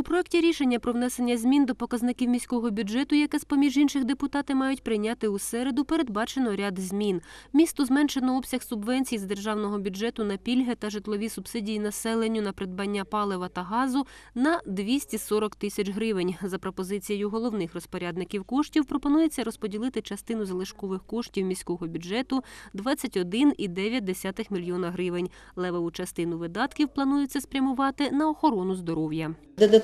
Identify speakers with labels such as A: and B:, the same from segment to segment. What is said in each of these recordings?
A: У проєкті рішення про внесення змін до показників міського бюджету, яке з поміж інших депутати мають прийняти у середу, передбачено ряд змін. Місту зменшено обсяг субвенцій з державного бюджету на пільги та житлові субсидії населенню на придбання палива та газу на 240 тисяч гривень. За пропозицією головних розпорядників коштів пропонується розподілити частину залишкових коштів міського бюджету 21,9 мільйона гривень. Левову частину видатків планується спрямувати на охорону здоров'я.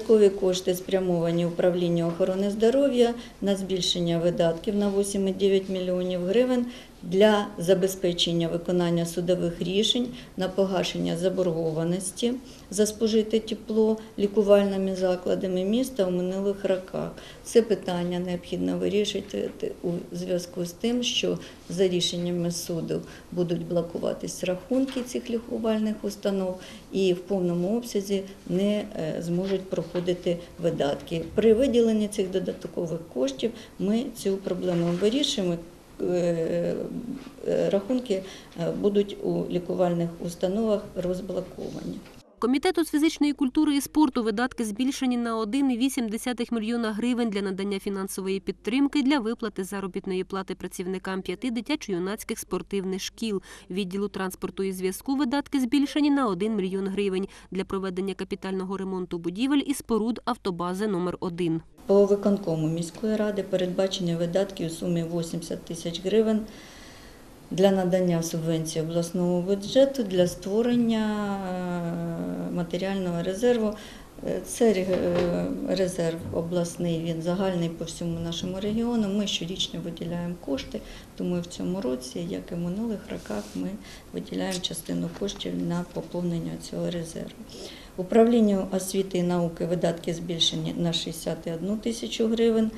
B: Додаткові кошти спрямовані управлінню охорони здоров'я на збільшення видатків на 8,9 мільйонів гривень для забезпечення виконання судових рішень на погашення заборгованості за спожите тепло лікувальними закладами міста у минулих роках. Це питання необхідно вирішити у зв'язку з тим, що за рішеннями суду будуть блокуватись рахунки цих лікувальних установ і в повному обсязі не е, зможуть проходити видатки. При виділенні цих додаткових коштів ми цю проблему вирішимо. Е, е, Рахунки е, будуть у лікувальних установах розблоковані.
A: Комітету з фізичної культури і спорту видатки збільшені на 1,8 мільйона гривень для надання фінансової підтримки для виплати заробітної плати працівникам п'яти дитячо-юнацьких спортивних шкіл. Відділу транспорту і зв'язку видатки збільшені на 1 мільйон гривень для проведення капітального ремонту будівель і споруд автобази номер 1
B: По виконкому міської ради передбачення видатків у сумі 80 тисяч гривень для надання субвенції обласного бюджету для створення е, матеріального резерву. Е, Це резерв обласний, він загальний по всьому нашому регіону. Ми щорічно виділяємо кошти, тому і в цьому році, як і в минулих роках, ми виділяємо частину коштів на поповнення цього резерву. Управлінню освіти і науки видатки збільшені на 61 тисячу гривень.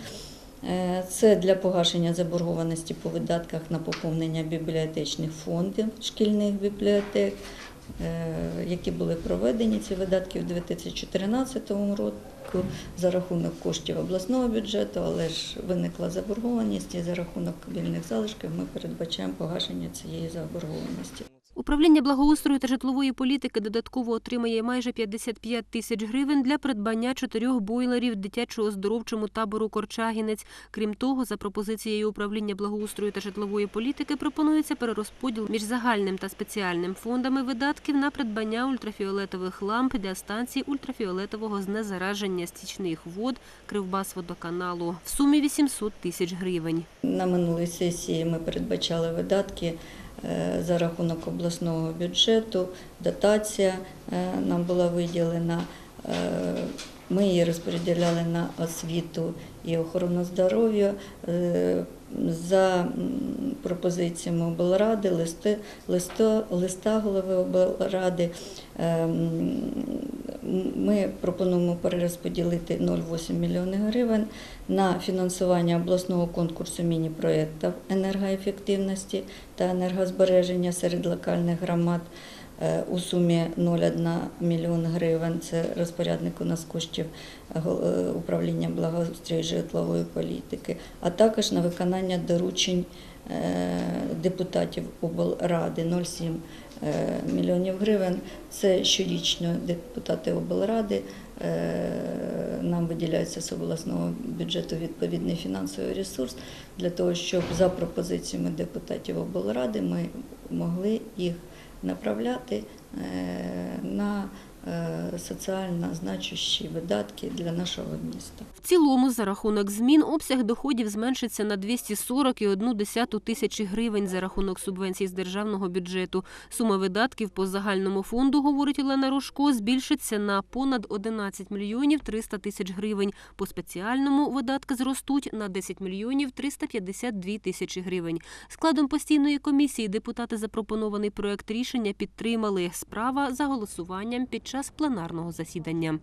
B: Е, Це для погашення заборгованості по видатках на поповнення бібліотечних фондів шкільних бібліотек, е, які були проведені ці видатки в 2014 році за рахунок коштів обласного бюджету, але ж виникла заборгованість і за рахунок вільних залишків ми передбачаємо погашення цієї заборгованості.
A: Управління благоустрою та житлової політики додатково отримає майже 55 тисяч гривень для придбання чотирьох бойлерів дитячого оздоровчому табору Корчагінець. Крім того, за пропозицією управління благоустрою та житлової політики пропонується перерозподіл між загальним та спеціальним фондами видатків на придбання ультрафіолетових ламп для станцій ультрафіолетового знезараження стічних вод Кривбасводоканалу в сумі 800 тисяч гривень.
B: На минулій сесії ми передбачали видатки за рахунок обласного бюджету, дотація е, нам була виділена. Е, Ми її розподіляли на освіту і охорону здоров'я. Е, За пропозиціями облради, листи, листо, листа голови облради е, м, ми пропонуємо перерозподілити 0,8 мільйони гривень на фінансування обласного конкурсу міні-проєктів енергоефективності та енергозбереження серед локальних громад е, у сумі 0,1 мільйон гривень. Це розпорядник у нас коштів е, е, управління благоустрою житлової політики, а також на виконання доручень депутатів облради 0,7 е, мільйонів гривень. Це щорічно депутати облради. е, Нам виділяється з обласного бюджету відповідний фінансовий ресурс для того, щоб за пропозиціями депутатів облради ми могли їх направляти е, на соціально значущі видатки для нашого міста.
A: В цілому, за рахунок змін, обсяг доходів зменшиться на 240,1 тисячі гривень за рахунок субвенцій з державного бюджету. Сума видатків по загальному фонду, говорить Олена Рожко, збільшиться на понад 11 мільйонів 300 тисяч гривень. По спеціальному видатки зростуть на 10 мільйонів 352 тисячі гривень. Складом постійної комісії депутати запропонований проект рішення підтримали. Справа за голосуванням під час пленарного засідання.